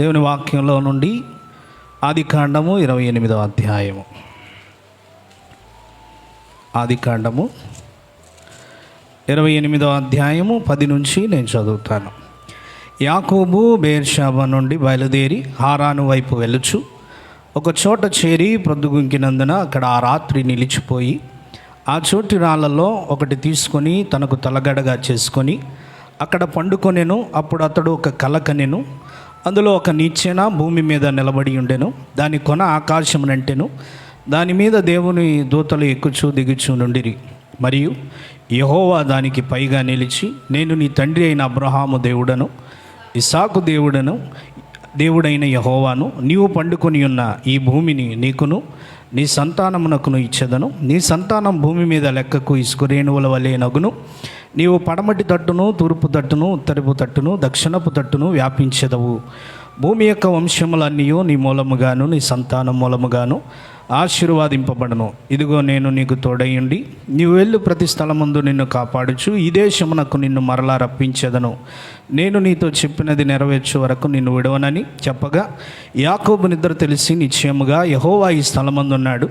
దేవుని వాక్యంలో నుండి ఆది కాండము ఇరవై ఎనిమిదవ అధ్యాయము. ఆది కాండము ఇరవై ఎనిమిదవ అధ్యాయము పది నుంచి నేను చదువుతాను. యాకోబు బేర్షాబా నుండి బయలుదేరి హారాను వైపు వెళ్ళుచు ఒక చోట చేరి ప్రొద్దుగుంకినందున అక్కడ ఆ రాత్రి నిలిచిపోయి ఆ చోటి రాళ్ళలో ఒకటి తీసుకొని తనకు తలగడగా చేసుకొని అక్కడ పండుకొనెను అప్పుడు అతడు ఒక కలకనెను అందులో ఒక నిచ్చెన భూమి మీద నిలబడి ఉండెను. దాని కొన ఆకాశమునంటెను. దాని మీద దేవుని దూతలు ఎక్కుచు దిగుచు నుండిరి. మరియు యహోవా దానికి పైగా నిలిచి నేను నీ తండ్రి అయిన అబ్రహాము దేవుడను ఇసాకు దేవుడను దేవుడైన యహోవాను నీవు పండుకొని ఉన్న ఈ భూమిని నీకును నీ సంతానమునకును ఇచ్చేదను. నీ సంతానం భూమి మీద లెక్కకు ఇసుకురేణువుల వలె నగును. నీవు పడమటి తట్టును తూర్పు తట్టును ఉత్తరపు తట్టును దక్షిణపు తట్టును వ్యాపించెదవు. భూమి యొక్క వంశములన్నీ నీ మూలముగాను నీ సంతానం మూలముగాను ఆశీర్వాదింపబడను. ఇదిగో నేను నీకు తోడయుండి నీవు వెళ్ళు ప్రతి స్థలమందు నిన్ను కాపాడుచు ఈ దేశమునకు నిన్ను మరలా రప్పించేదను. నేను నీతో చెప్పినది నెరవేర్చే వరకు నిన్ను విడవనని చెప్పగా యాకోబు నిద్ర తెలిసి నిశ్చయముగా యహోవా ఈ స్థలమందున్నాడు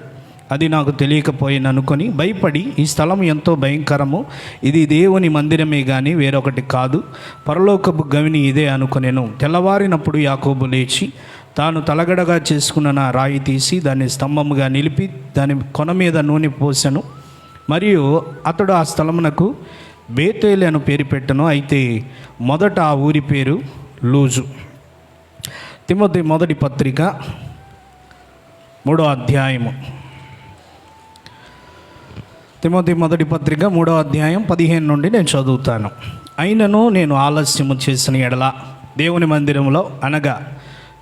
అది నాకు తెలియకపోయిన అనుకొని భయపడి ఈ స్థలం ఎంతో భయంకరము. ఇది దేవుని మందిరమే కానీ వేరొకటి కాదు. పరలోకపు గవిని ఇదే అనుకునేను. తెల్లవారినప్పుడు యాకోబు లేచి తాను తలగడగా చేసుకున్న నా రాయి తీసి దాన్ని స్తంభముగా నిలిపి దాని కొన మీద నూనె పోసెను. మరియు అతడు ఆ స్థలమునకు బేతేలి అని పేరు పెట్టను. అయితే మొదట ఆ ఊరి పేరు లూజు. తిమ్మతి మొదటి పత్రిక మూడో అధ్యాయము. తిమోతి మొదటి పత్రిక మూడో అధ్యాయం పదిహేను నుండి నేను చదువుతాను. అయినను నేను ఆలస్యము చేసిన ఎడల దేవుని మందిరంలో అనగా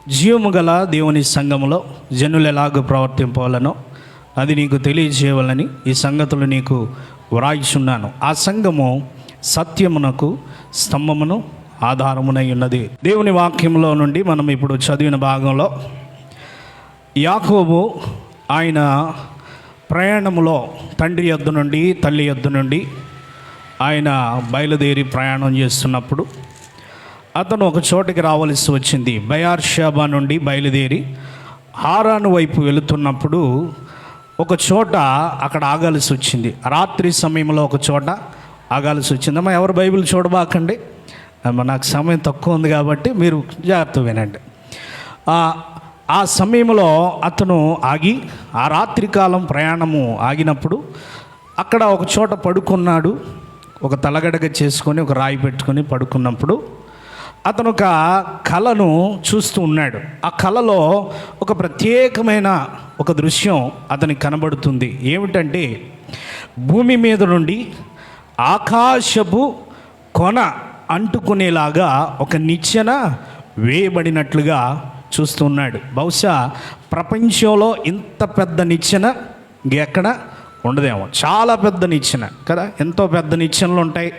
జీవము గల దేవుని సంఘములో జనులు ఎలాగ ప్రవర్తింపాలనో అది నీకు తెలియజేయవాలని ఈ సంగతులు నీకు వ్రాయిచున్నాను. ఆ సంఘము సత్యమునకు స్తంభమును ఆధారమునై ఉన్నది. దేవుని వాక్యంలో నుండి మనం ఇప్పుడు చదివిన భాగంలో యాకోబు ఆయన ప్రయాణములో తండ్రి యొద్ద నుండి తల్లి యొద్ద నుండి ఆయన బయలుదేరి ప్రయాణం చేస్తున్నప్పుడు అతను ఒక చోటికి రావలసి వచ్చింది. బయార్షాబా నుండి బయలుదేరి హారాను వైపు వెళుతున్నప్పుడు ఒక చోట అక్కడ ఆగాల్సి వచ్చింది. రాత్రి సమయంలో ఒక చోట ఆగాల్సి వచ్చింది. అమ్మా ఎవరు బైబిల్ చూడబాకండి? నాకు సమయం తక్కువ ఉంది కాబట్టి మీరు జాగ్రత్త వినండి. ఆ ఆ సమయంలో అతను ఆగి ఆ రాత్రికాలం ప్రయాణము ఆగినప్పుడు అక్కడ ఒక చోట పడుకున్నాడు. ఒక తలగడగ చేసుకొని ఒక రాయి పెట్టుకొని పడుకున్నప్పుడు అతను ఒక కళను చూస్తూ ఉన్నాడు. ఆ కళలో ఒక ప్రత్యేకమైన ఒక దృశ్యం అతనికి కనబడుతుంది. ఏమిటంటే భూమి మీద నుండి ఆకాశపు కొన అంటుకునేలాగా ఒక నిచ్చెన వేయబడినట్లుగా చూస్తున్నాడు బహుశా ప్రపంచంలో ఇంత పెద్ద నిచ్చెన ఎక్కడ ఉండదేమో. చాలా పెద్ద నిచ్చెన కదా? ఎంతో పెద్ద నిచ్చెనలు ఉంటాయి.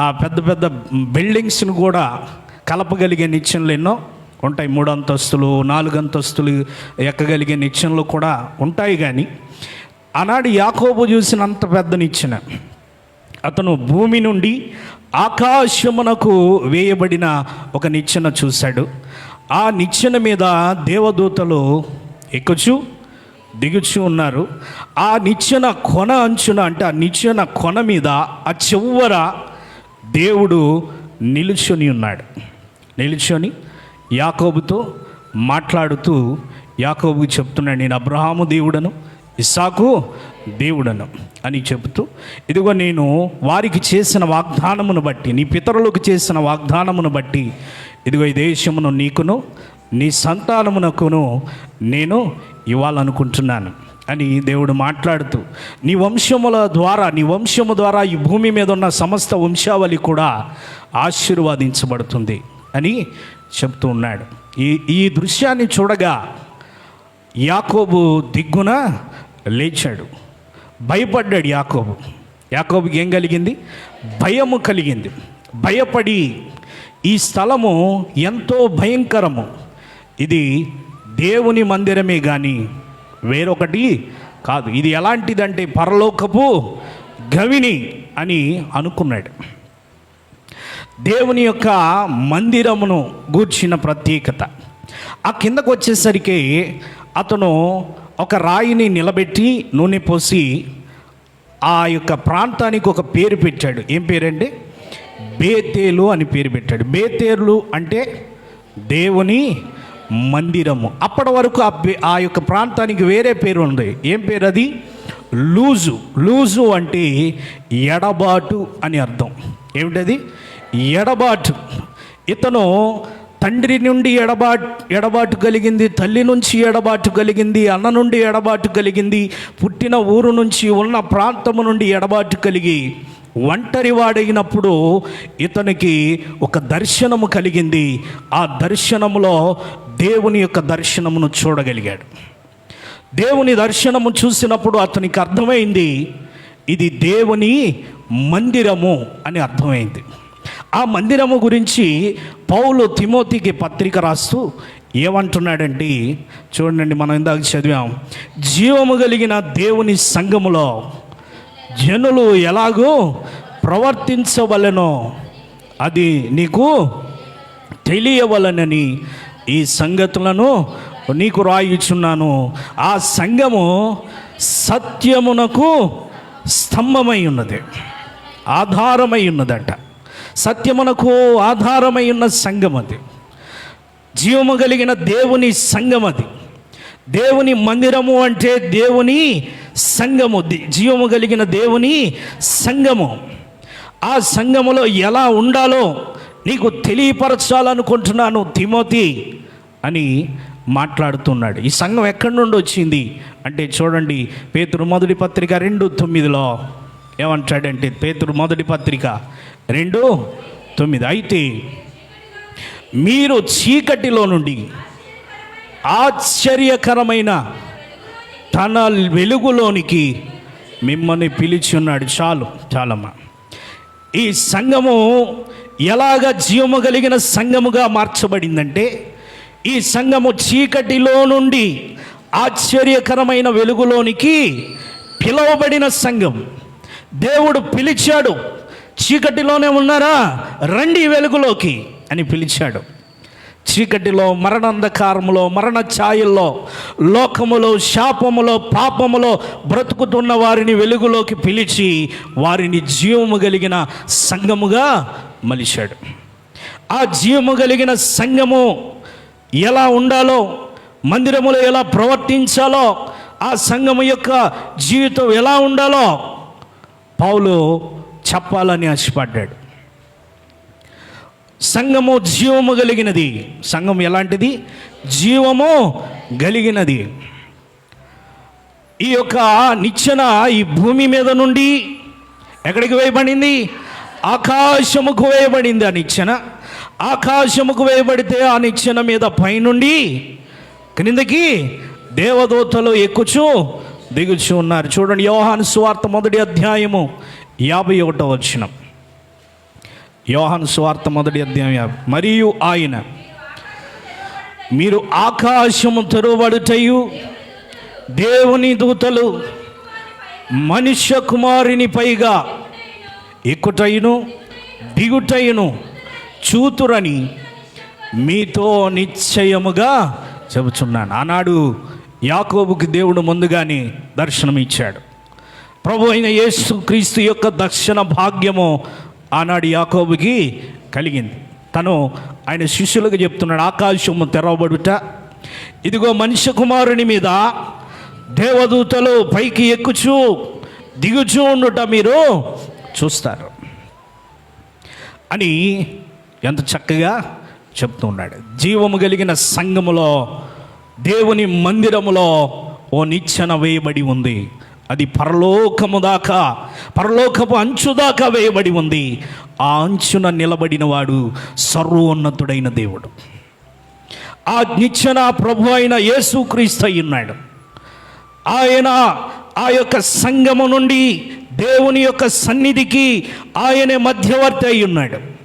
ఆ పెద్ద పెద్ద బిల్డింగ్స్ను కూడా కలపగలిగే నిచ్చెనలు ఎన్నో ఉంటాయి. మూడు అంతస్తులు నాలుగు అంతస్తులు ఎక్కగలిగే నిచ్చెనలు కూడా ఉంటాయి కానీ ఆనాడు యాకోబు చూసినంత పెద్ద నిచ్చెన. అతను భూమి నుండి ఆకాశమునకు వేయబడిన ఒక నిచ్చెన చూశాడు. ఆ నిచ్చెన మీద దేవదూతలు ఎక్కుచు దిగుచు ఉన్నారు. ఆ నిచ్చెన కొన అంచున అంటే ఆ నిచ్చెన కొన మీద ఆ చివ్వర దేవుడు నిలుచుని ఉన్నాడు. నిలుచొని యాకోబుతో మాట్లాడుతూ యాకోబు చెప్తున్నాడు నేను అబ్రహాము దేవుడను ఇస్సాకు దేవుడను అని చెబుతూ ఇదిగో నేను వారికి చేసిన వాగ్దానమును బట్టి నీ పితరులకు చేసిన వాగ్దానమును బట్టి ఇదిగో ఈ దేశమును నీకును నీ సంతానమునకును నేను ఇవ్వాలనుకుంటున్నాను అని దేవుడు మాట్లాడుతూ నీ వంశముల ద్వారా నీ వంశము ద్వారా ఈ భూమి మీద ఉన్న సమస్త వంశావళి కూడా ఆశీర్వాదించబడుతుంది. అని చెప్తూ ఉన్నాడు. ఈ ఈ దృశ్యాన్ని చూడగా యాకోబు దిగ్గున లేచాడు. భయపడ్డాడు యాకోబు. యాకోబుకి ఏం కలిగింది? భయము కలిగింది. భయపడి ఈ స్థలము ఎంతో భయంకరము. ఇది దేవుని మందిరమే కానీ వేరొకటి కాదు. ఇది ఎలాంటిదంటే పరలోకపు గవిని అని అనుకున్నాడు. దేవుని యొక్క మందిరమును గూర్చిన ప్రత్యేకత. ఆ కిందకు వచ్చేసరికి అతను ఒక రాయిని నిలబెట్టి నూనె పోసి ఆ యొక్క ప్రాంతానికి ఒక పేరు పెట్టాడు. ఏం పేరండి? బేతేలు అని పేరు పెట్టాడు. బేతేలు అంటే దేవుని మందిరము. అప్పటి వరకు ఆ ఆ యొక్క ప్రాంతానికి వేరే పేరు ఉంది. ఏం పేరు అది? లూజు. లూజు అంటే ఎడబాటు అని అర్థం. ఏమిటది? ఎడబాటు. ఇతను తండ్రి నుండి ఎడబాటు ఎడబాటు కలిగింది తల్లి నుంచి ఎడబాటు కలిగింది అన్న నుండి ఎడబాటు కలిగింది పుట్టిన ఊరు నుంచి ఉన్న ప్రాంతము నుండి ఎడబాటు కలిగి ఒంటరి వాడైనప్పుడు ఇతనికి ఒక దర్శనము కలిగింది. ఆ దర్శనములో దేవుని యొక్క దర్శనమును చూడగలిగాడు. దేవుని దర్శనము చూసినప్పుడు అతనికి అర్థమైంది ఇది దేవుని మందిరము అని అర్థమైంది. ఆ మందిరము గురించి పౌలు తిమోతికి పత్రిక రాస్తూ ఏమంటున్నాడంటే చూడండి మనం ఇందాక చదివాం జీవము కలిగిన దేవుని సంఘములో జనులు ఎలాగో ప్రవర్తించవలెనో అది నీకు తెలియవలనని ఈ సంగతులను నీకు రాయిచున్నాను. ఆ సంఘము సత్యమునకు స్తంభమై ఉన్నది. ఆధారమై ఉన్నదంట. సత్యమునకు ఆధారమై ఉన్న సంఘం అది జీవము కలిగిన దేవుని సంఘం అది దేవుని మందిరము అంటే దేవుని సంఘము జీవము కలిగిన దేవుని సంఘము ఆ సంఘములో ఎలా ఉండాలో నీకు తెలియపరచాలనుకుంటున్నాను తిమోతి అని మాట్లాడుతున్నాడు. ఈ సంఘం ఎక్కడి నుండి వచ్చింది? అంటే చూడండి పేతురు మొదటి పత్రిక రెండు తొమ్మిదిలో ఏమంటాడంటే పేతురు మొదటి పత్రిక రెండు తొమ్మిది. అయితే మీరు చీకటిలో నుండి ఆశ్చర్యకరమైన తన వెలుగులోనికి మిమ్మల్ని పిలిచి ఉన్నాడు. చాలు చాలమ్మా. ఈ సంఘము ఎలాగ జీవము కలిగిన సంఘముగా మార్చబడిందంటే ఈ సంఘము చీకటిలో నుండి ఆశ్చర్యకరమైన వెలుగులోనికి పిలువబడిన సంఘం. దేవుడు పిలిచాడు చీకటిలోనే ఉన్నారా? రండి వెలుగులోకి అని పిలిచాడు. చీకటిలో మరణంధకారములో మరణ ఛాయల్లో లోకములో శాపములో పాపములో బ్రతుకుతున్న వారిని వెలుగులోకి పిలిచి వారిని జీవము కలిగిన సంఘముగా మలిచాడు. ఆ జీవము కలిగిన సంఘము ఎలా ఉండాలో మందిరములో ఎలా ప్రవర్తించాలో ఆ సంఘము యొక్క జీవితం ఎలా ఉండాలో పౌలు చెప్పాలని ఆశపడ్డాడు. సంఘము జీవము కలిగినది. సంఘం ఎలాంటిది? జీవము కలిగినది. ఈ యొక్క నిచ్చెన ఈ భూమి మీద నుండి ఎక్కడికి వేయబడింది? ఆకాశముకు వేయబడింది ఆ నిచ్చెన. ఆకాశముకు వేయబడితే ఆ నిచ్చెన మీద పైనుండి క్రిందకి దేవదూతలు ఎక్కుచు దిగుచు ఉన్నారు చూడండి యోహాను సువార్త మొదటి అధ్యాయము యాభై ఒకటో వచ్చినం యోహాను సువార్త మొదటి అధ్యాయం యాభై. మరియు ఆయన మీరు ఆకాశము తెరవబడుటయు దేవుని దూతలు మనుష్య కుమారుని పైగా ఎక్కుటయును దిగుటయును చూతురని మీతో నిశ్చయముగా చెబుతున్నాను ఆనాడు యాకోబుకి దేవుడు ముందుగానే దర్శనం ఇచ్చాడు ప్రభు అయిన యేసు క్రీస్తు యొక్క దర్శన భాగ్యము ఆనాడు యాకోబుకి కలిగింది. తను ఆయన శిష్యులకు చెప్తున్నాడు ఆకాశము తెరవబడుట ఇదిగో మనిషి కుమారుని మీద దేవదూతలు పైకి ఎక్కుచూ దిగుచూ ఉండుట మీరు చూస్తారు అని ఎంత చక్కగా చెప్తున్నాడు జీవము కలిగిన సంఘములో దేవుని మందిరములో ఓ నిచ్చెన వేయబడి ఉంది. అది పరలోకము దాకా పరలోకపు అంచు దాకా వేయబడి ఉంది. ఆ అంచున నిలబడిన వాడు సర్వోన్నతుడైన దేవుడు. ఆ నిచ్చెన ప్రభు అయిన యేసుక్రీస్తు ఉన్నాడు. ఆయన ఆ యొక్క సంఘము నుండి దేవుని యొక్క సన్నిధికి ఆయనే మధ్యవర్తి అయి ఉన్నాడు.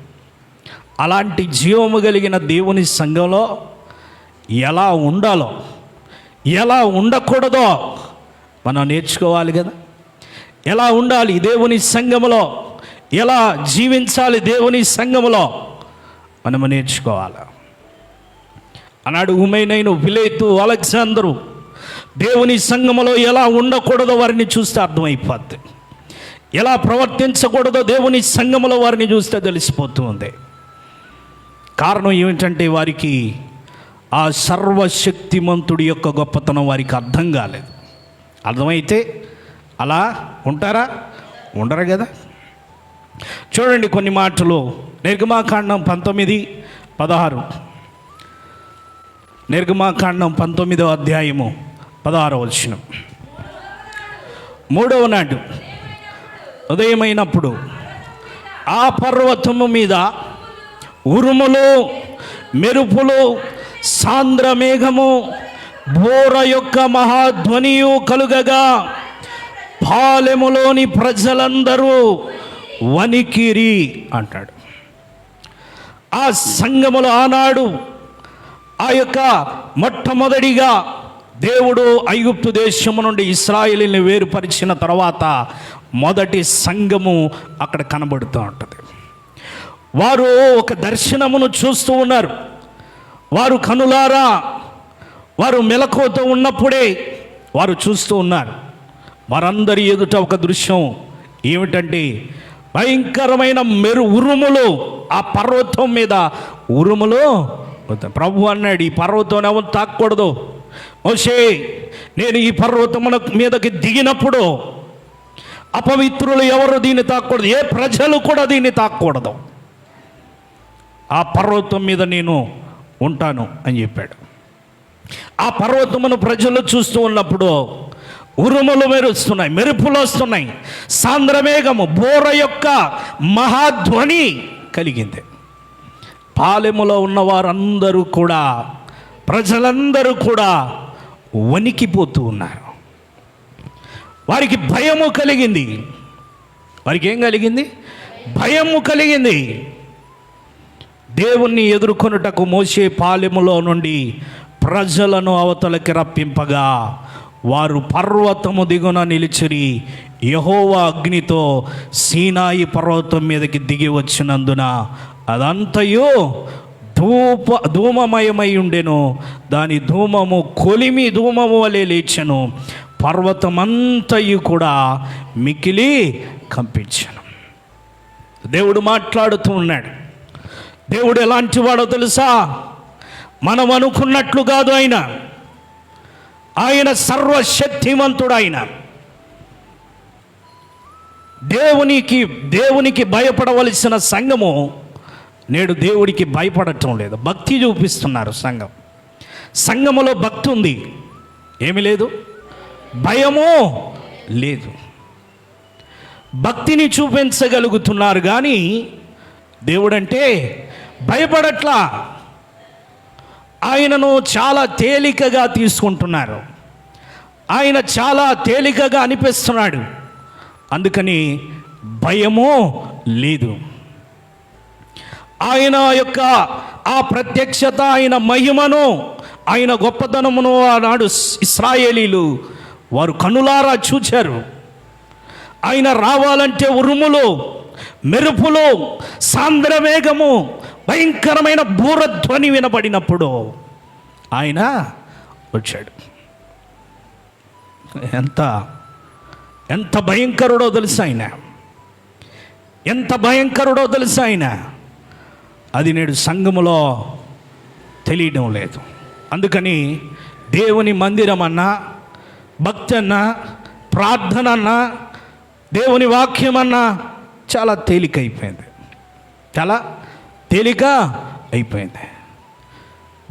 అలాంటి జీవము కలిగిన దేవుని సంఘంలో ఎలా ఉండాలో ఎలా ఉండకూడదో మనం నేర్చుకోవాలి కదా. ఎలా ఉండాలి దేవుని సంఘములో ఎలా జీవించాలి దేవుని సంఘములో మనము నేర్చుకోవాలి. అన్నాడు ఉమెనైన విలేతు అలెగ్జాందరు దేవుని సంఘములో ఎలా ఉండకూడదో వారిని చూస్తే అర్థమైపోద్ది. ఎలా ప్రవర్తించకూడదో దేవుని సంఘములో వారిని చూస్తే తెలిసిపోతుంది. కారణం ఏమిటంటే వారికి ఆ సర్వశక్తిమంతుడి యొక్క గొప్పతనం వారికి అర్థం కాలేదు. అర్థమైతే అలా ఉంటారా? ఉండరు కదా? చూడండి కొన్ని మాటలు. నిర్గమాకాండం పంతొమ్మిది పదహారు. నిర్గమాకాండం పంతొమ్మిదవ అధ్యాయము పదహారవ వచనం. మూడవ నాడు ఉదయమైనప్పుడు ఆ పర్వతము మీద ఉరుములు మెరుపులు సాంద్ర మేఘము బోర యొక్క మహాధ్వనియు కలుగగా పాలెములోని ప్రజలందరూ వణికిరి అంటాడు. ఆ సంఘములు ఆనాడు ఆ యొక్క మొట్టమొదటిగా దేవుడు ఐగుప్తు దేశము నుండి ఇస్రాయిల్ని వేరుపరిచిన తర్వాత మొదటి సంఘము అక్కడ కనబడుతూ ఉంటుంది. వారు ఒక దర్శనమును చూస్తూ ఉన్నారు. వారు కనులారా వారు మెలకువతో ఉన్నప్పుడే వారు చూస్తూ ఉన్నారు. వారందరి ఎదుట ఒక దృశ్యం ఏమిటంటే భయంకరమైన మెరు ఉరుములు ఆ పర్వతం మీద. ఉరుములు? ప్రభు అన్నాడు ఈ పర్వతం ఎవరు తాకూడదు? ఓషే నేను ఈ పర్వతమున మీదకి దిగినప్పుడు అపవిత్రులు ఎవరు దీన్ని తాకూడదు? ఏ ప్రజలు కూడా దీన్ని తాకూడదు. ఆ పర్వతం మీద నేను ఉంటాను అని చెప్పాడు. ఆ పర్వతమును ప్రజలు చూస్తూ ఉన్నప్పుడు ఉరుములు మెరుస్తున్నాయి మెరుపులు వస్తున్నాయి. సాంద్రమేఘము బోర యొక్క మహాధ్వని కలిగింది. పాలెములో ఉన్న వారందరూ కూడా ప్రజలందరూ కూడా వణికిపోతూ ఉన్నారు. వారికి భయము కలిగింది. వారికి ఏం కలిగింది? భయము కలిగింది. దేవుణ్ణి ఎదుర్కొనుటకు మోసే పాలెములో నుండి ప్రజలను అవతలకి రప్పింపగా వారు పర్వతము దిగున నిలిచిరి. యహోవా అగ్నితో సీనాయి పర్వతం మీదకి దిగి వచ్చినందున అదంతయు ధూప ధూమమయమై ఉండెను. దాని ధూమము కొలిమి ధూమము వలె లేచెను. పర్వతమంతయు కూడా మికిలి కంపించను. దేవుడు మాట్లాడుతూ ఉన్నాడు. దేవుడు ఎలాంటి వాడో తెలుసా? మనం అనుకున్నట్లు కాదు ఆయన. ఆయన సర్వశక్తిమంతుడు ఆయన దేవునికి దేవునికి భయపడవలసిన సంఘము నేడు దేవుడికి భయపడటం లేదు. భక్తి చూపిస్తున్నారు సంఘం. సంఘములో భక్తి ఉంది. ఏమి లేదు. భయము లేదు. భక్తిని చూపించగలుగుతున్నారు కానీ దేవుడంటే భయపడట్లా. ఆయనను చాలా తేలికగా తీసుకుంటున్నారు. ఆయన చాలా తేలికగా అనిపిస్తున్నాడు. అందుకని భయము లేదు. ఆయన యొక్క ఆ ప్రత్యక్షత ఆయన మహిమను ఆయన గొప్పతనమును ఆనాడు ఇస్రాయేలీలు వారు కనులారా చూచారు. ఆయన రావాలంటే ఉరుములు మెరుపులు సాంద్రవేగము భయంకరమైన బూరధ్వని వినబడినప్పుడు ఆయన వచ్చాడు. ఎంత ఎంత భయంకరుడో తెలుసు ఆయన? ఎంత భయంకరుడో తెలుసు ఆయన? అది నేడు సంఘములో తెలియడం లేదు. అందుకని దేవుని మందిరం అన్నా భక్తి అన్నా ప్రార్థన అన్నా దేవుని వాక్యం అన్నా చాలా తేలికైపోయింది. చాలా తేలిక అయిపోయింది.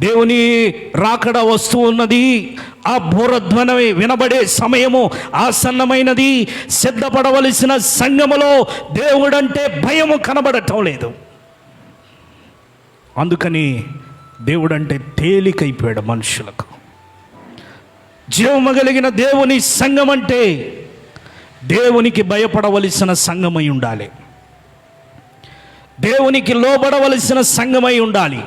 దేవుని రాకడ వస్తూ ఉన్నది ఆ బూరధ్వనమే వినబడే సమయము ఆసన్నమైనది. సిద్ధపడవలసిన సంఘములో దేవుడంటే భయము కనబడటం లేదు. అందుకని దేవుడంటే తేలికైపోయాడు మనుషులకు. జీవము కలిగిన దేవుని సంఘం అంటే దేవునికి భయపడవలసిన సంఘమై ఉండాలి. దేవునికి లోబడవలసిన సంఘమై ఉండాలి.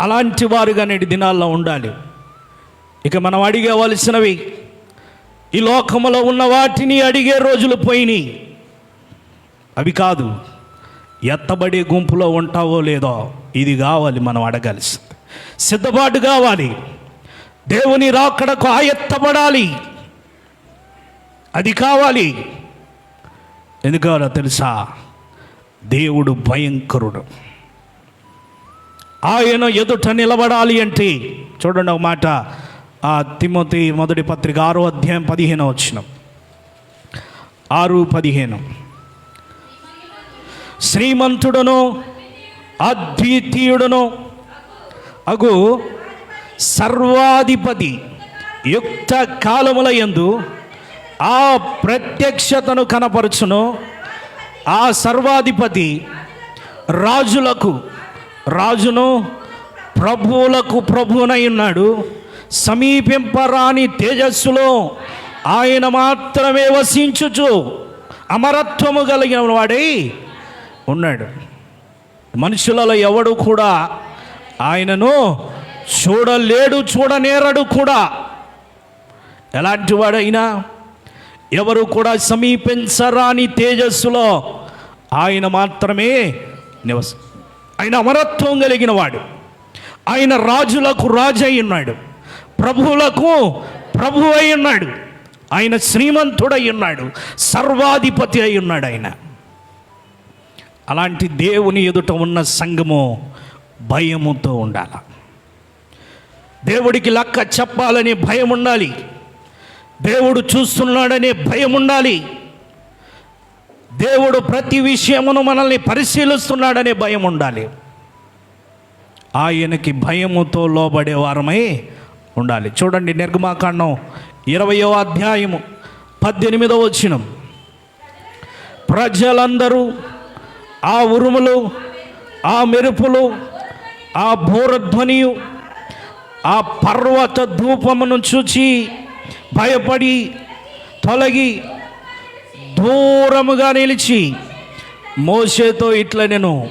అలాంటి వారుగా నేటి దినాల్లో ఉండాలి. ఇక మనం అడిగవలసినవి ఈ లోకములో ఉన్న వాటిని అడిగే రోజులు పోయినాయి. అవి కాదు ఎత్తబడే గుంపులో ఉంటావో లేదో ఇది కావాలి మనం అడగాల్సింది. సిద్ధపాటు కావాలి. దేవుని రాకడకు ఆయత్తపడాలి అది కావాలి. ఎందుకు తెలుసా? దేవుడు భయంకరుడు. ఆయన ఎదుట నిలబడాలి అంటే చూడండి ఒక మాట. ఆ తిమ్మతి మొదటి పత్రిక ఆరో అధ్యాయం పదిహేను వచ్చిన ఆరు పదిహేను. శ్రీమంతుడను అద్వితీయుడను అగు సర్వాధిపతి యుక్త కాలముల ఎందు ఆ ప్రత్యక్షతను కనపరచును. ఆ సర్వాధిపతి రాజులకు రాజును ప్రభువులకు ప్రభువునై ఉన్నాడు. సమీపింపరాని తేజస్సులో ఆయన మాత్రమే వసించుచు అమరత్వము కలిగిన వాడై ఉన్నాడు. మనుషులలో ఎవడు కూడా ఆయనను చూడలేడు చూడనేరడు కూడా. ఎలాంటి వాడైనా ఎవరు కూడా సమీపించరాని తేజస్సులో ఆయన మాత్రమే నివస ఆయన అమరత్వం కలిగిన వాడు. ఆయన రాజులకు రాజు అయి ఉన్నాడు. ప్రభువులకు ప్రభు అయి ఉన్నాడు. ఆయన శ్రీమంతుడై ఉన్నాడు. సర్వాధిపతి అయి ఉన్నాడు ఆయన. అలాంటి దేవుని ఎదుట ఉన్న సంఘము భయముతో ఉండాలి. దేవుడికి లక్క చెప్పాలనే భయం ఉండాలి దేవుడు చూస్తున్నాడనే భయం ఉండాలి. దేవుడు ప్రతి విషయమును మనల్ని పరిశీలిస్తున్నాడనే భయం ఉండాలి. ఆయనకి భయముతో లోబడే వారమై ఉండాలి. చూడండి నిర్గమాకాండం ఇరవయో అధ్యాయము పద్దెనిమిదో వచ్చినం ప్రజలందరూ ఆ ఉరుములు ఆ మెరుపులు ఆ బోరధ్వనియు ఆ పర్వత ధూపమును చూచి భయపడి తొలగి దూరముగా నిలిచి మోసేతో ఇట్లా నేను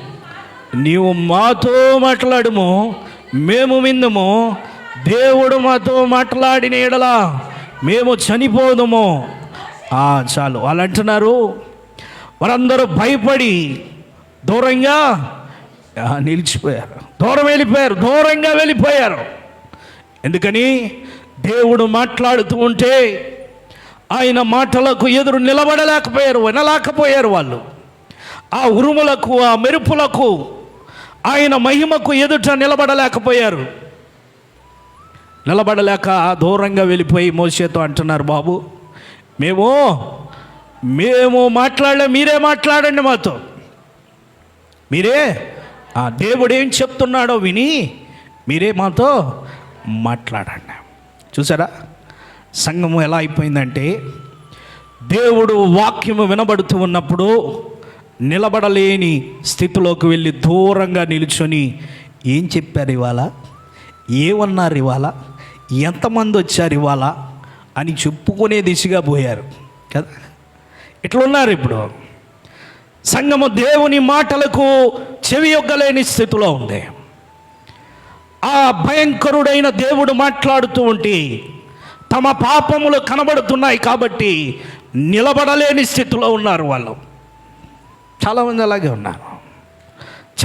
నీవు మాతో మాట్లాడము మేము విందుము దేవుడు మాతో మాట్లాడిన ఎడలా మేము చనిపోదుము. ఆ, చాలు. వాళ్ళు అంటున్నారు వారందరూ భయపడి దూరంగా నిలిచిపోయారు. దూరం వెళ్ళిపోయారు దూరంగా వెళ్ళిపోయారు. ఎందుకని? దేవుడు మాట్లాడుతూ ఉంటే ఆయన మాటలకు ఎదురు నిలబడలేకపోయారు వినలేకపోయారు వాళ్ళు. ఆ ఉరుములకు ఆ మెరుపులకు ఆయన మహిమకు ఎదుట నిలబడలేకపోయారు. నిలబడలేక దూరంగా వెళ్ళిపోయి మోసేతో అంటున్నారు బాబు మేము మేము మాట్లాడలే మీరే మాట్లాడండి మాతో. మీరే ఆ దేవుడు ఏం చెప్తున్నాడో విని మీరే మాతో మాట్లాడండి. చూసారా? సంఘము ఎలా అయిపోయిందంటే దేవుడు వాక్యము వినబడుతూ ఉన్నప్పుడు నిలబడలేని స్థితిలోకి వెళ్ళి దూరంగా నిలుచొని ఏం చెప్పారు ఇవాళ? ఏమన్నారు ఇవాళ? ఎంతమంది వచ్చారు ఇవాళ? అని చెప్పుకునే దిశగా పోయారు. కదా? ఇట్లున్నారు ఇప్పుడు? సంఘము దేవుని మాటలకు చెవి యొక్కలేని స్థితిలో ఉంది. ఆ భయంకరుడైన దేవుడు మాట్లాడుతూ ఉంటే తమ పాపములు కనబడుతున్నాయి కాబట్టి నిలబడలేని స్థితిలో ఉన్నారు వాళ్ళు. చాలామంది అలాగే ఉన్నారు.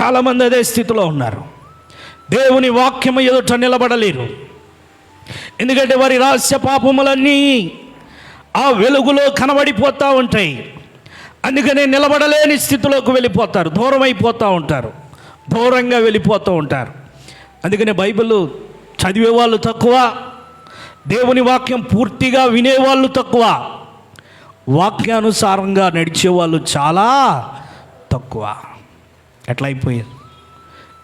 చాలామంది అదే స్థితిలో ఉన్నారు. దేవుని వాక్యము ఎదుట నిలబడలేరు. ఎందుకంటే వారి రహస్య పాపములన్నీ ఆ వెలుగులో కనబడిపోతూ ఉంటాయి. అందుకనే నిలబడలేని స్థితిలోకి వెళ్ళిపోతారు. దూరం అయిపోతూ ఉంటారు. దూరంగా వెళ్ళిపోతూ ఉంటారు. అందుకనే బైబిల్ చదివే వాళ్ళు తక్కువ దేవుని వాక్యం పూర్తిగా వినేవాళ్ళు తక్కువ వాక్యానుసారంగా నడిచేవాళ్ళు చాలా తక్కువ. ఎట్లా అయిపోయారు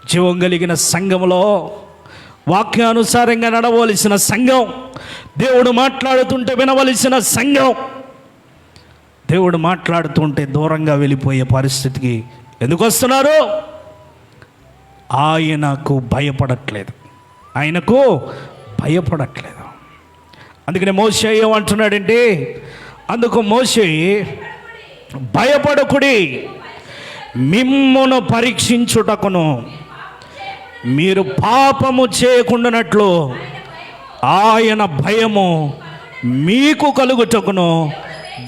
జీవం కలిగిన సంఘంలో వాక్యానుసారంగా నడవలసిన సంఘం దేవుడు మాట్లాడుతుంటే వినవలసిన సంఘం. దేవుడు మాట్లాడుతుంటే దూరంగా వెళ్ళిపోయే పరిస్థితికి ఎందుకు వస్తున్నారు? ఆయనకు భయపడట్లేదు. ఆయనకు భయపడట్లేదు. అందుకనే మోసే ఏమంటున్నాడంటే అందుకు మోసే భయపడకుడి. మిమ్మును పరీక్షించుటకును మీరు పాపము చేయకుండానట్లు ఆయన భయము మీకు కలుగుటకును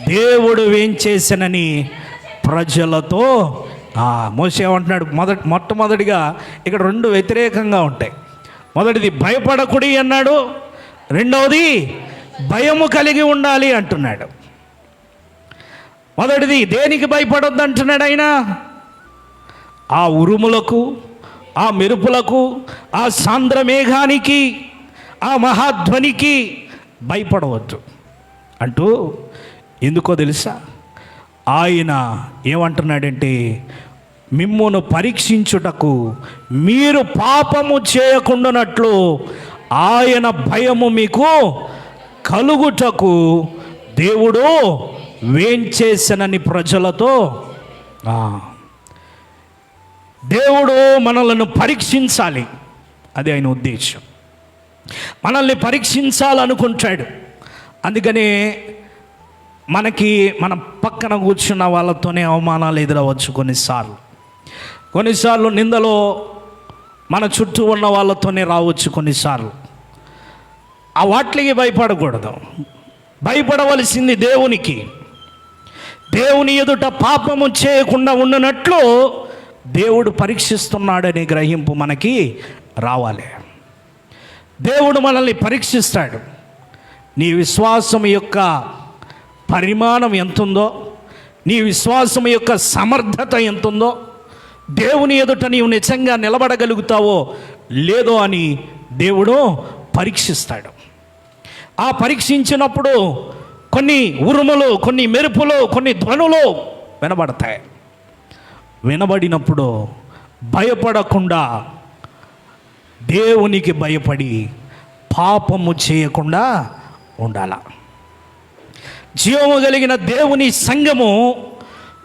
దేవుడు ఏం చేసినని ప్రజలతో ఆ, మోసే మొదటి మొట్టమొదటిగా ఇక్కడ రెండు వ్యతిరేకంగా ఉంటాయి. మొదటిది భయపడకుడి అన్నాడు రెండవది భయము కలిగి ఉండాలి అంటున్నాడు. మొదటిది దేనికి భయపడొద్దు అంటున్నాడు ఆయన? ఆ ఉరుములకు ఆ మెరుపులకు ఆ సాంద్రమేఘానికి ఆ మహాధ్వనికి భయపడవద్దు. అంటూ ఎందుకో తెలుసా? ఆయన ఏమంటున్నాడంటే మిమ్మును పరీక్షించుటకు మీరు పాపము చేయకుండానట్లు ఆయన భయము మీకు కలుగుటకు దేవుడు వేంచేసనని ప్రజలతో. దేవుడు మనలను పరీక్షించాలి. అది ఆయన ఉద్దేశం మనల్ని పరీక్షించాలనుకుంటాడు. అందుకనే మనకి మన పక్కన కూర్చున్న వాళ్ళతోనే అవమానాలు ఎదురవచ్చు కొన్నిసార్లు. కొన్నిసార్లు నిందలో మన చుట్టూ ఉన్న వాళ్ళతోనే రావచ్చు కొన్నిసార్లు. ఆ వాటికి భయపడకూడదు. భయపడవలసింది దేవునికి. దేవుని ఎదుట పాపము చేయకుండా ఉన్నట్లు దేవుడు పరీక్షిస్తున్నాడనే గ్రహింపు మనకి రావాలి. దేవుడు మనల్ని పరీక్షిస్తాడు. నీ విశ్వాసం యొక్క పరిమాణం ఎంతుందో నీ విశ్వాసం యొక్క సమర్థత ఎంతుందో దేవుని ఎదుట నీవు నిజంగా నిలబడగలుగుతావో లేదో అని దేవుడు పరీక్షిస్తాడు. ఆ పరీక్షించినప్పుడు కొన్ని ఉరుములు కొన్ని మెరుపులు కొన్ని ధ్వనులు వినబడతాయి. వినబడినప్పుడు భయపడకుండా దేవునికి భయపడి పాపము చేయకుండా ఉండాలా. జీవము కలిగిన దేవుని సంఘము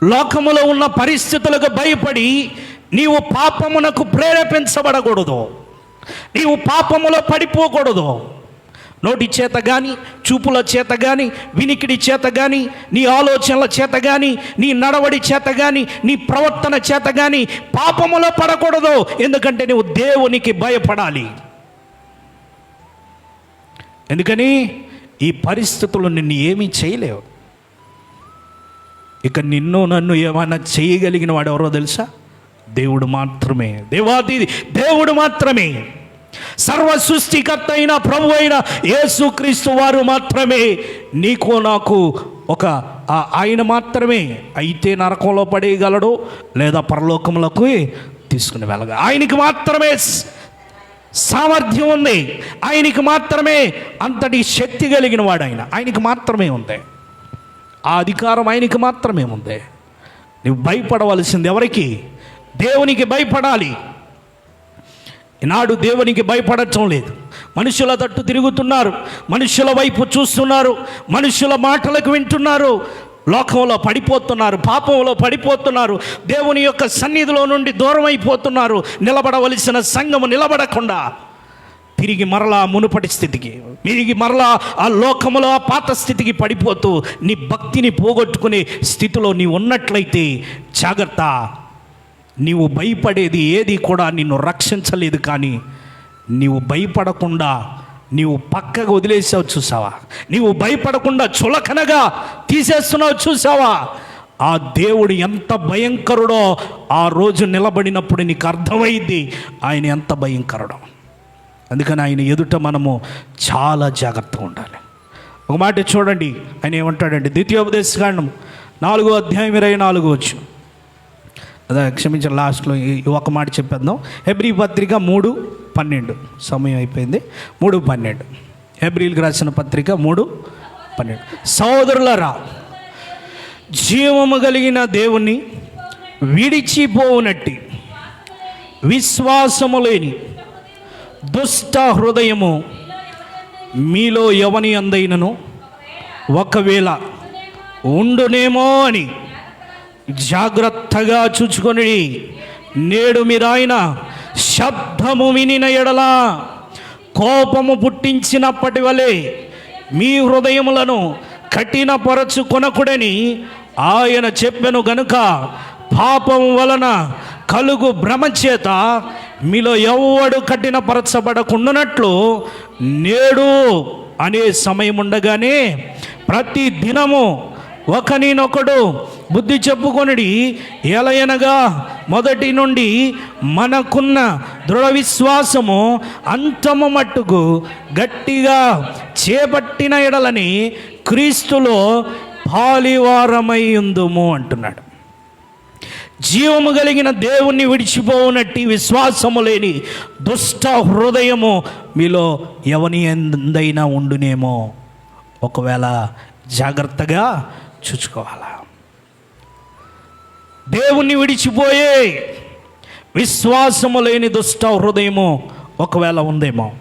లోకములో ఉన్న పరిస్థితులకు భయపడి నీవు పాపమునకు ప్రేరేపించబడకూడదు. నీవు పాపములో పడిపోకూడదు. నోటి చేత కానీ చూపుల చేత కానీ వినికిడి చేత కానీ నీ ఆలోచనల చేత కానీ నీ నడవడి చేత కానీ నీ ప్రవర్తన చేత కానీ పాపములో పడకూడదు. ఎందుకంటే నువ్వు దేవునికి భయపడాలి. ఎందుకని? ఈ పరిస్థితులు నిన్ను ఏమీ చేయలేవు. ఇక నిన్ను నన్ను ఏమైనా చేయగలిగిన వాడు ఎవరో తెలుసా? దేవుడు మాత్రమే. దేవాది దేవుడు మాత్రమే. సర్వ సృష్టికర్త అయిన ప్రభు అయిన యేసుక్రీస్తు వారు మాత్రమే. నీకు నాకు ఒక ఆయన మాత్రమే. అయితే నరకంలో పడేయగలడు లేదా పరలోకములకు తీసుకుని వెళ్ళగా ఆయనకి మాత్రమే సామర్థ్యం ఉంది. ఆయనకి మాత్రమే అంతటి శక్తి కలిగిన వాడు ఆయన. ఆయనకి మాత్రమే ఉంది. ఆ అధికారం ఆయనకి మాత్రమే ఉంది. నువ్వు భయపడవలసింది ఎవరికి? దేవునికి భయపడాలి. ఈనాడు దేవునికి భయపడటం లేదు. మనుషుల తట్టు తిరుగుతున్నారు. మనుషుల వైపు చూస్తున్నారు. మనుషుల మాటలకు వింటున్నారు. లోకంలో పడిపోతున్నారు పాపంలో పడిపోతున్నారు దేవుని యొక్క సన్నిధిలో నుండి దూరం అయిపోతున్నారు నిలబడవలసిన సంఘము నిలబడకుండా తిరిగి మరలా మునుపటి స్థితికి తిరిగి మరలా ఆ లోకములో ఆ పాత స్థితికి పడిపోతూ నీ భక్తిని పోగొట్టుకునే స్థితిలో నీ ఉన్నట్లయితే జాగ్రత్త. నీవు భయపడేది ఏది కూడా నిన్ను రక్షించలేదు కానీ నీవు భయపడకుండా నీవు పక్కకు వదిలేసావు చూసావా? నీవు భయపడకుండా చులకనగా తీసేస్తున్నావు చూసావా? ఆ దేవుడు ఎంత భయంకరుడో ఆ రోజు నిలబడినప్పుడు నీకు అర్థమైంది ఆయన ఎంత భయంకరుడో. అందుకని ఆయన ఎదుట మనము చాలా జాగ్రత్తగా ఉండాలి. ఒక మాట చూడండి ఆయన ఏమంటాడండి? ద్వితీయోపదేశకాండం నాలుగో అధ్యాయం ఇరవై నాలుగు వచ్చు అదే క్షమించిన లాస్ట్లో ఒక మాట చెప్పేద్దాం. హెబ్రి పత్రిక మూడు పన్నెండు. సమయం అయిపోయింది. మూడు పన్నెండు. హెబ్రిల్కి రాసిన పత్రిక మూడు పన్నెండు. సోదరులరా జీవము కలిగిన దేవుణ్ణి విడిచిపోవునట్టి విశ్వాసము లేని దుష్ట హృదయము మీలో ఎవని అందైనను ఒకవేళ ఉండునేమో అని జాగ్రత్తగా చూచుకొని నేడు మీరాయన శబ్దము వినిన ఎడల కోపము పుట్టించినప్పటి వలె మీ హృదయములను కఠినపరచుకొనకుడని ఆయన చెప్పెను గనుక పాపం వలన కలుగు భ్రమ చేత మీలో ఎవడు కఠినపరచబడకుండానట్లు నేడు అనే సమయం ఉండగానే ప్రతి దినము ఒకనినొకడు బుద్ధి చెప్పుకొనిడి ఎలయనగా మొదటి నుండి మనకున్న దృఢ విశ్వాసము అంతము మట్టుకు గట్టిగా చేపట్టిన ఎడలని క్రీస్తులో పాలివారమై ఉందుము అంటున్నాడు. జీవము కలిగిన దేవుణ్ణి విడిచిపోవునట్టి విశ్వాసము లేని దుష్ట హృదయము మీలో ఎవని ఎందైనా ఉండునేమో. ఒకవేళ జాగ్రత్తగా చూసుకోవాలా? దేవుణ్ణి విడిచిపోయే విశ్వాసము లేని దుష్ట హృదయము ఒకవేళ ఉందేమో.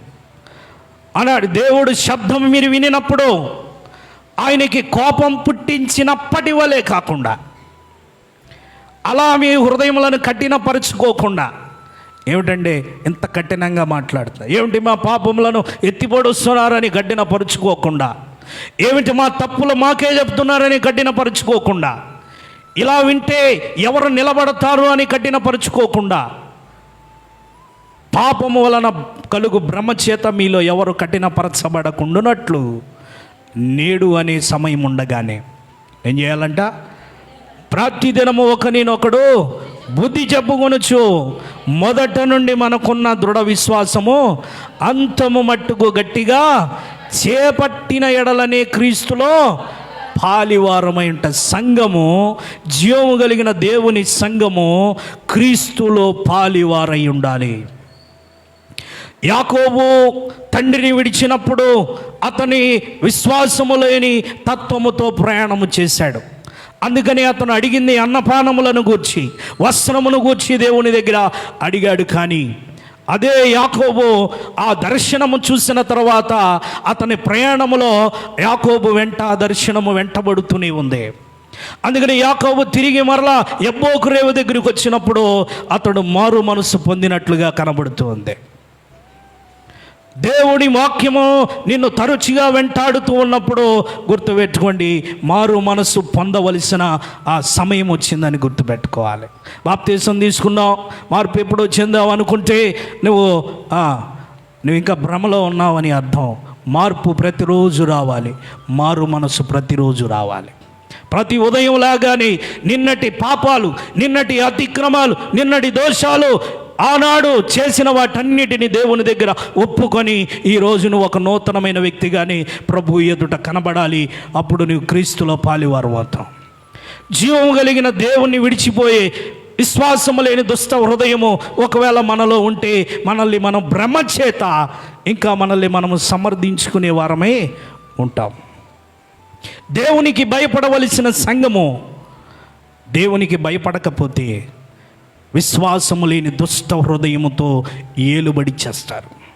అన్నాడు దేవుడు శబ్దం మీరు వినినప్పుడు ఆయనకి కోపం పుట్టించినప్పటి వలే కాకుండా అలా మీ హృదయములను కఠినపరుచుకోకుండా ఏమిటండి ఇంత కఠినంగా మాట్లాడుతున్నా? ఏమిటి మా పాపములను ఎత్తిపొడుస్తున్నారని కఠినపరుచుకోకుండా ఏమిటి మా తప్పులు మాకే చెప్తున్నారని కఠినపరుచుకోకుండా? ఇలా వింటే ఎవరు నిలబడతారు అని కఠినపరుచుకోకుండా? పాపము వలన కలుగు బ్రహ్మచేత మీలో ఎవరు కఠినపరచబడకుండునట్లు నేడు అనే సమయం ఉండగానే. ఏం చేయాలంట? ప్రతిదినము ఒకనినొకడు బుద్ధి చెప్పుకొనొచ్చు మొదట నుండి మనకున్న దృఢ విశ్వాసము అంతము మట్టుకు గట్టిగా చేపట్టిన ఎడలనే క్రీస్తులో పాలివారమై ఉంట సంఘము జీవము కలిగిన దేవుని సంఘము క్రీస్తులో పాలివారై ఉండాలి యాకోబు తండ్రిని విడిచినప్పుడు అతని విశ్వాసము లేని తత్వముతో ప్రయాణము చేశాడు. అందుకని అతను అడిగింది అన్నపానములను గూర్చి వస్త్రమును గూర్చి దేవుని దగ్గర అడిగాడు కానీ అదే యాకోబు ఆ దర్శనము చూసిన తర్వాత అతని ప్రయాణములో యాకోబు వెంట ఆ దర్శనము వెంటబడుతూనే ఉంది అందుకని యాకోబు తిరిగి మరలా ఎబ్బోకు రేవు దగ్గరికి వచ్చినప్పుడు అతడు మారు మనసు పొందినట్లుగా కనబడుతూ ఉంది. దేవుడి వాక్యము నిన్ను తరచుగా వెంటాడుతూ ఉన్నప్పుడు గుర్తుపెట్టుకోండి మారు మనసు పొందవలసిన ఆ సమయం వచ్చిందని గుర్తుపెట్టుకోవాలి. బాప్తీసం తీసుకున్నావు మార్పు ఎప్పుడు చెందావు అనుకుంటే నువ్వు నువ్వు ఇంకా భ్రమలో ఉన్నావని అర్థం. మార్పు ప్రతిరోజు రావాలి మారు మనసు ప్రతిరోజు రావాలి. ప్రతి ఉదయం లాగానే నిన్నటి పాపాలు నిన్నటి అతిక్రమాలు నిన్నటి దోషాలు ఆనాడు చేసిన వాటన్నిటిని దేవుని దగ్గర ఒప్పుకొని ఈ నువ్వు ఒక నూతనమైన వ్యక్తిగానే ప్రభు ఎదుట కనబడాలి. అప్పుడు నువ్వు క్రీస్తులో పాలివారు అవుతాం జీవము కలిగిన దేవుణ్ణి విడిచిపోయే విశ్వాసము లేని దుష్ట హృదయము ఒకవేళ మనలో ఉంటే మనల్ని మనం భ్రమ చేత ఇంకా మనల్ని మనము సమర్థించుకునే వారమే ఉంటాం. దేవునికి భయపడవలసిన సంఘము దేవునికి భయపడకపోతే విశ్వాసము లేని దుష్ట హృదయముతో ఏలుబడి చేస్తారు.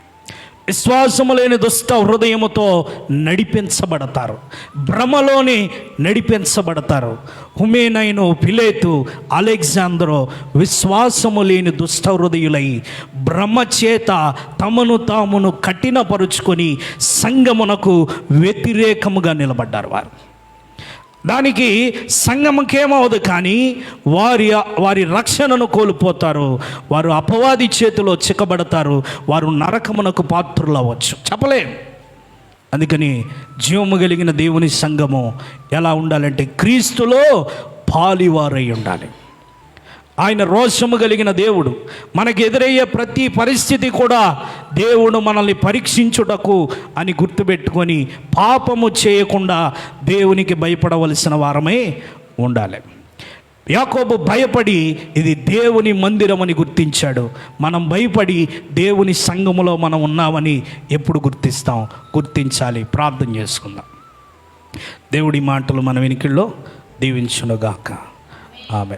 విశ్వాసము లేని దుష్ట హృదయముతో నడిపించబడతారు. భ్రమలోని నడిపించబడతారు. హుమేనైను పిలేతు అలెగ్జాందరో విశ్వాసము లేని దుష్ట హృదయులై భ్రమ చేత తమను తామును కఠినపరుచుకొని సంగమునకు వ్యతిరేకముగా నిలబడ్డారు వారు. దానికి సంగమకేమవదు కానీ వారి వారి రక్షణను కోల్పోతారు. వారు అపవాది చేతిలో చిక్కబడతారు. వారు నరకమునకు పాత్రులు అవ్వచ్చు చెప్పలేం. అందుకని జీవము కలిగిన దేవుని సంఘము ఎలా ఉండాలంటే క్రీస్తులో పాలివారై ఉండాలి. ఆయన రోషము కలిగిన దేవుడు. మనకు ఎదురయ్యే ప్రతి పరిస్థితి కూడా దేవుడు మనల్ని పరీక్షించుటకు అని గుర్తుపెట్టుకొని పాపము చేయకుండా దేవునికి భయపడవలసిన వారమే ఉండాలి. యాకోబు భయపడి ఇది దేవుని మందిరం అని గుర్తించాడు. మనం భయపడి దేవుని సంఘములో మనం ఉన్నామని ఎప్పుడు గుర్తిస్తాం? గుర్తించాలి. ప్రార్థన చేసుకుందాం. దేవుడి మాటలు మన వెనుకల్లో దీవించునుగాక. ఆమె